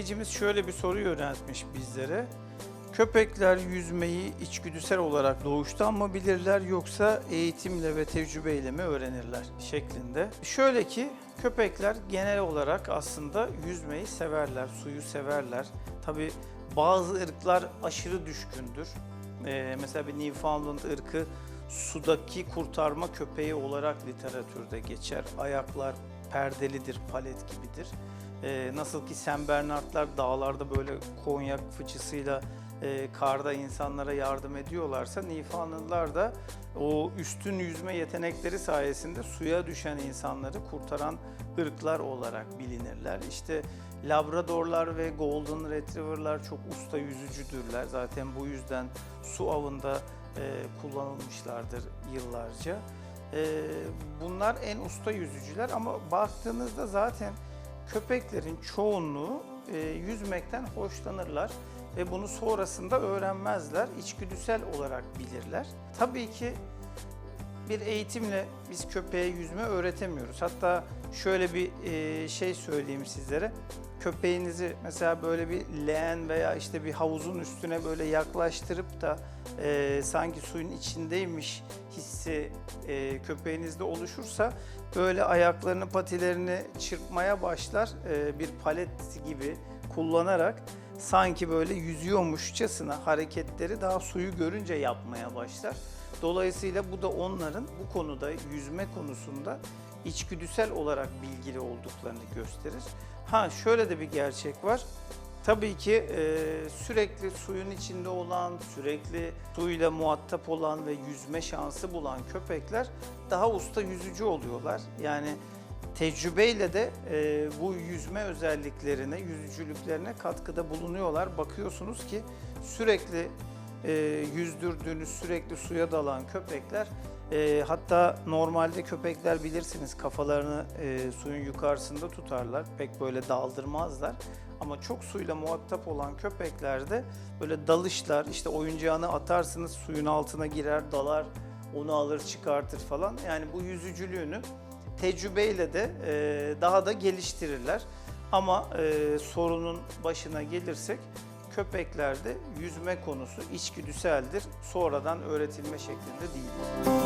izleyicimiz şöyle bir soru yöneltmiş bizlere. Köpekler yüzmeyi içgüdüsel olarak doğuştan mı bilirler yoksa eğitimle ve tecrübeyle mi öğrenirler şeklinde. Şöyle ki köpekler genel olarak aslında yüzmeyi severler, suyu severler. Tabi bazı ırklar aşırı düşkündür. Ee, mesela bir Newfoundland ırkı sudaki kurtarma köpeği olarak literatürde geçer. Ayaklar perdelidir, palet gibidir. Ee, nasıl ki Sen Bernardlar dağlarda böyle konyak fıçısıyla e, karda insanlara yardım ediyorlarsa Newfoundlandlar da o üstün yüzme yetenekleri sayesinde suya düşen insanları kurtaran ırklar olarak bilinirler. İşte Labradorlar ve Golden Retriever'lar çok usta yüzücüdürler. Zaten bu yüzden su avında e, kullanılmışlardır yıllarca. E, bunlar en usta yüzücüler ama baktığınızda zaten köpeklerin çoğunluğu e, yüzmekten hoşlanırlar ve bunu sonrasında öğrenmezler, içgüdüsel olarak bilirler. Tabii ki bir eğitimle biz köpeğe yüzme öğretemiyoruz. Hatta şöyle bir e, şey söyleyeyim sizlere. Köpeğinizi mesela böyle bir leğen veya işte bir havuzun üstüne böyle yaklaştırıp da e, sanki suyun içindeymiş hissi e, köpeğinizde oluşursa böyle ayaklarını patilerini çırpmaya başlar e, bir palet gibi kullanarak sanki böyle yüzüyormuşçasına hareketleri daha suyu görünce yapmaya başlar. Dolayısıyla bu da onların bu konuda yüzme konusunda içgüdüsel olarak bilgili olduklarını gösterir. Ha şöyle de bir gerçek var. Tabii ki e, sürekli suyun içinde olan, sürekli suyla muhatap olan ve yüzme şansı bulan köpekler daha usta yüzücü oluyorlar. Yani tecrübeyle de e, bu yüzme özelliklerine, yüzücülüklerine katkıda bulunuyorlar. Bakıyorsunuz ki sürekli e, yüzdürdüğünüz, sürekli suya dalan köpekler e, hatta normalde köpekler bilirsiniz kafalarını e, suyun yukarısında tutarlar. Pek böyle daldırmazlar. Ama çok suyla muhatap olan köpeklerde böyle dalışlar, işte oyuncağını atarsınız suyun altına girer, dalar, onu alır çıkartır falan. Yani bu yüzücülüğünü tecrübeyle de e, daha da geliştirirler. Ama e, sorunun başına gelirsek köpeklerde yüzme konusu içgüdüseldir. Sonradan öğretilme şeklinde değil.